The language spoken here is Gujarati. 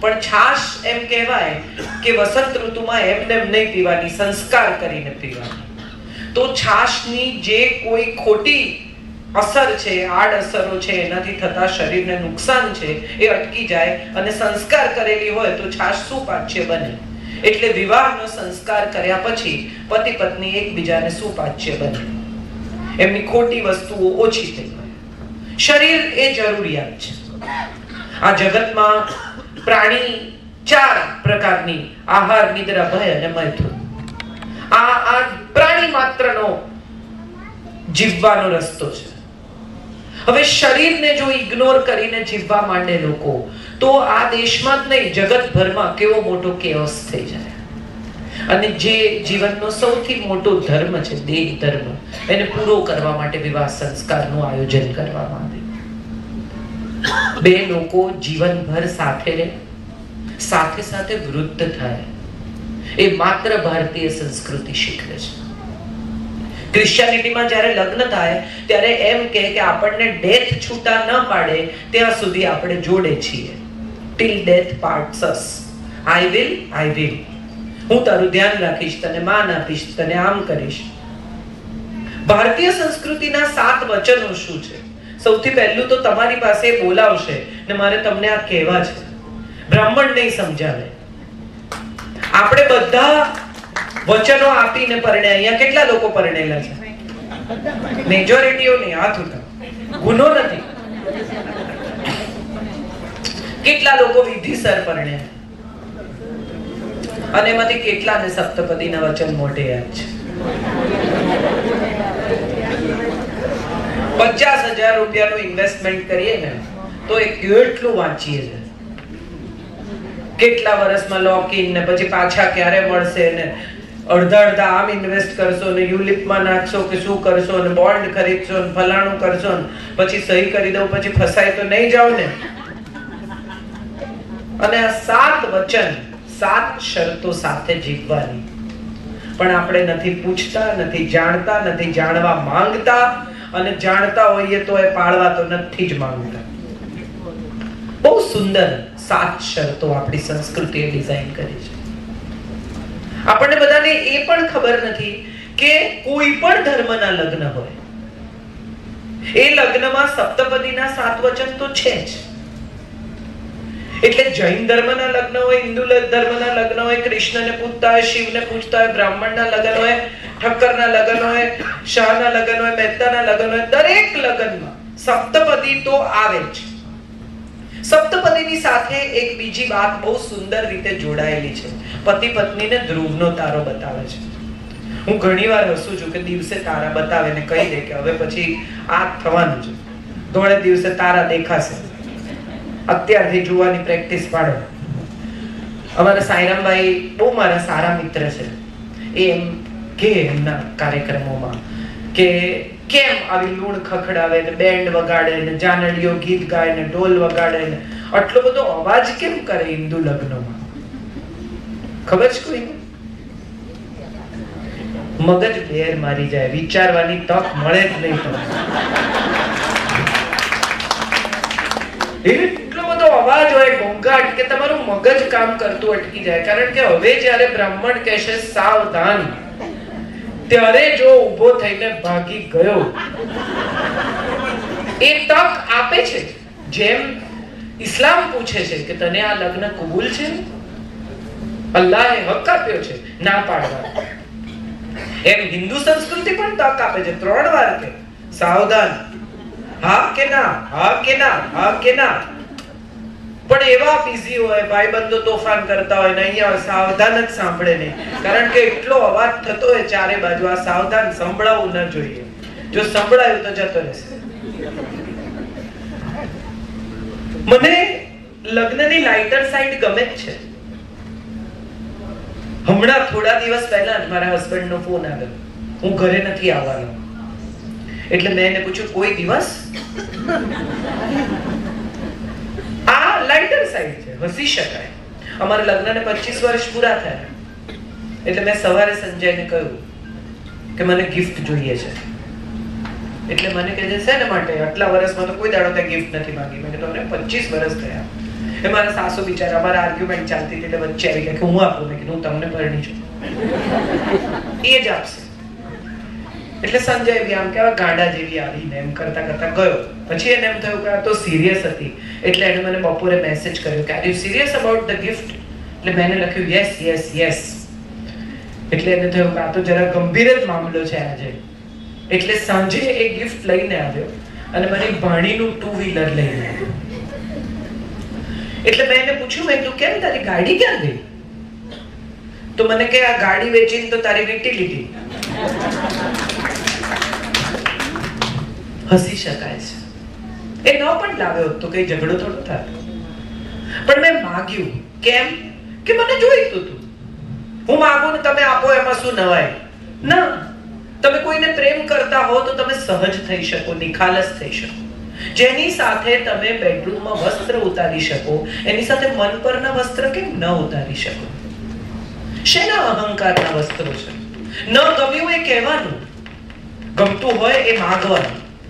પણ છાશ એમ કહેવાય કે વસંત ઋતુમાં એમને એમ નહીં પીવાની, સંસ્કાર કરીને પીવાની. તો છાશની જે કોઈ ખોટી અસર છે, આડ અસરો છે, એનાથી થતા શરીરને નુકસાન છે, એ અટકી જાય અને સંસ્કાર કરેલી હોય તો છાશ સુપાચ્ય બને? એટલે વિવાહનો સંસ્કાર કર્યા પછી પતિ પત્ની એકબીજાને સુપાચ્ય બને? એમની ખોટી વસ્તુઓ ઓછી થઈ શરીર એ જરૂરિયાત છે. આ જગતમાં પ્રાણી ચાર પ્રકારની આહાર, નિદ્રા, ભય અને મૈથુન. આ આ પ્રાણી માત્રનો જીવવાનો રસ્તો છે. હવે શરીરને જો ઇગ્નોર કરીને જીવવા માંડે લોકો, તો આ દેશમાં જ નહીં, જગતભરમાં કેવો મોટો કેઓસ થઈ જાય. અને જે જીવનનો સૌથી મોટો ધર્મ છે, દેહ ધર્મ, એને પૂરો કરવા માટે વિવાહ સંસ્કારનું આયોજન કરવામાં આવે બે લોકો જીવનભર સાથે સાથે સાથે વૃદ્ધ થાય. એ માત્ર ભારતીય સંસ્કૃતિ શીખવે છે. ક્રિશ્ચિયાનિટીમાં જ્યારે લગ્ન થાય, ત્યારે એમ કહે કે આપણને ડેથ છૂટા ન પાડે, ત્યાં સુધી આપણે જોડે છીએ. Till death parts us I will I will હું તારું ધ્યાન રાખીશ, તને માન આપીશ, તને આમ કરીશ. ભારતીય સંસ્કૃતિના સાત વચનો શું છે? સૌથી પહેલું તો તમારી પાસે બોલાવશે ને મારે તમને આ કહેવા છે. બ્રાહ્મણ નહીં સમજાવે. આપણે બધા વચનો આપીને પરણ્યા. અહીંયા કેટલા લોકો પરણેલા છે? મેજોરિટીઓ નહીં હાથ ઉઠાવો ગુનો નથી. કેટલા લોકો વિધિસર પરણ્યા? અને એમાંથી કેટલાને સપ્તપદીના વચન મોઢે યાદ છે પચાસ હજાર રૂપિયાનું ઇન્વેસ્ટમેન્ટ કરીએ ને, તો એ કેટલું વાંચીએ છે. કેટલા વર્ષમાં લોક ઇન ને પછી પાછા ક્યારે મળશે ને? અડધા અડધા આમ ઇન્વેસ્ટ કરશો ને, યુલિપમાં નાખશો કે શું કરશો ને બોન્ડ ખરીદશો ને, ફલાણું કરશો ને, પછી સહી કરી દઉં, પછી ફસાય તો નહીં જાવ ને? અને આ સાત વચન, સાત શરતો સાથે જીવવાની પણ આપણે નથી પૂછતા, નથી જાણતા, નથી જાણવા માંગતા અને જાણતા હોઈએ તો એ પાળવા તો નથી જ માંગતા. બહુ સુંદર સાત શરતો આપણી સંસ્કૃતિએ ડિઝાઇન કરી છે. આપણને બધાને એ પણ ખબર નથી કે કોઈ પણ ધર્મના લગ્ન હોય. એ લગ્નમાં સપ્તપદીના સાત વચન તો છે જ. એટલે જૈન ધર્મના લગ્ન હોય, હિન્દુ ધર્મના લગ્ન હોય, કૃષ્ણને પૂજતા હોય, શિવને પૂજતા હોય, બ્રાહ્મણના લગ્ન હોય, ઠક્કરના લગ્ન હોય, શાહના લગ્ન હોય, મહેતાના લગ્ન હોય, દરેક લગ્નમાં સપ્તપદી તો આવે જ. સપ્તપદીની સાથે એક બીજી વાત બહુ સુંદર રીતે જોડાયેલી છે. પતિ પત્નીને ધ્રુવનો તારો બતાવે છે. હું ઘણીવાર હસું છું કે દિવસે તારા બતાવે ને કહી દે કે હવે પછી આ થવાનું છે. ધોળે દિવસે તારા દેખાશે. અત્યારથી જોવાની પ્રેક્ટિસ પાડો. અમારા સાયરામભાઈ બહુ મારા સારા મિત્ર છે. એ એમ કે એમના કાર્યક્રમોમાં કે કેમ આવી લૂણ ખખડાવે ને બેન્ડ વગાડે ને જાનડીઓ ગીત ગાય ને ઢોલ વગાડે ને આટલો બધો અવાજ કેમ કરે હિન્દુ લગ્નમાં? ખબર છે કોઈ મગજ બેર મારી જાય, વિચારવાની તક મળે જ નહીં બધો અવાજ હોય ઘોંઘાટ કે તમારું મગજ કામ કરતું અટકી જાય. કારણ કે હવે જ્યારે બ્રાહ્મણ કહેશે સાવધાન. ત્યારે જો ઊભો થઈને ભાગી ગયો, એ તક આપે છે? જેમ ઇસ્લામ પૂછે છે કે તને આ લગ્ન કબૂલ છે? અલ્લાહે હક આપ્યો છે? ના પાડવા. એમ હિન્દુ સંસ્કૃતિ પણ તક આપે છે. ત્રણ વાર કે સાવધાન. હા કે ના? હા કે ના? હા કે ના? પણ એવા બિઝી હોય, ભાઈબંધો તોફાન કરતા હોય, ને અહીંયા સાવધાન જ સાંભળે નહીં કારણ કે એટલો અવાજ થતો હોય ચારે બાજુ, આ સાવધાન સંભળાવવું ન જોઈએ. જો સંભળાયું તો જતો રહેશે. મને લગ્નની લાઇટર સાઈડ ગમે જ છે. હમણાં થોડા દિવસ પહેલા જ મારા હસબન્ડ નો ફોન આવ્યો. હું ઘરે નથી આવવાનો. એટલે મેં એને પૂછ્યું, કોઈ દિવસ? હસી શકાય. અમારા લગ્નને 25 વર્ષ પૂરા થયા. એટલે મેં સવારે સંજયને કહ્યું કે મને ગિફ્ટ જોઈએ છે. એટલે મને કહે છે, શેના માટે? આટલા વર્ષમાં તો કોઈ દાડો ત્યાં ગિફ્ટ નથી માંગી. મેં કીધું, અમને પચીસ વર્ષ થયા. એ મારા સાસુ બિચારા અમારા આર્ગ્યુમેન્ટ ચાલતી હતી એટલે વચ્ચે આવી ગયા કે હું આપું. મેં કીધું, હું તમને પરણી છું. એ જ આપશે. એટલે સંજય બી આમ કેવા ગાંડા જેવી આવીને એમ કરતા કરતા ગયો. પછી એને એમ થયું કે આ તો સિરિયસ હતી. એટલે એને મને બપોરે મેસેજ કર્યો કે are you serious about the gift એટલે મેં લખ્યું યસ યસ યસ એટલે એને થયું કે આ તો જરા ગંભીર જ મામલો છે આજે. એટલે સાંજે એ ગિફ્ટ લઈને આવ્યો અને મારી ભાણીનું ટુ વ્હીલર લઈને આવ્યો. એટલે મેં એને પૂછ્યું, મેં તું કેમ તારી ગાડી ક્યાં ગઈ? તો મને કે, આ ગાડી વેચીને તો તારી વીટી લીધી હસી શકાય છે. એ ન પણ લાવ્યો તો કઈ ઝઘડો થોડો થાય પણ મેં માગ્યું, કેમ? કે મને જોઈતું હતું. હું માગું ને તમે આપો એમાં શું નવાય. ના, તમે કોઈને પ્રેમ કરતા હો તો તમે સહજ થઈ શકો, નિખાલસ થઈ શકો. જેની સાથે તમે બેડરૂમમાં વસ્ત્ર ઉતારી શકો, એની સાથે મન પરના વસ્ત્ર કેમ ન ઉતારી શકો? શેના અહંકારના વસ્ત્રો છે? ન ગમ્યું એ કહેવાનું? ગમતું હોય એ માગવાનું.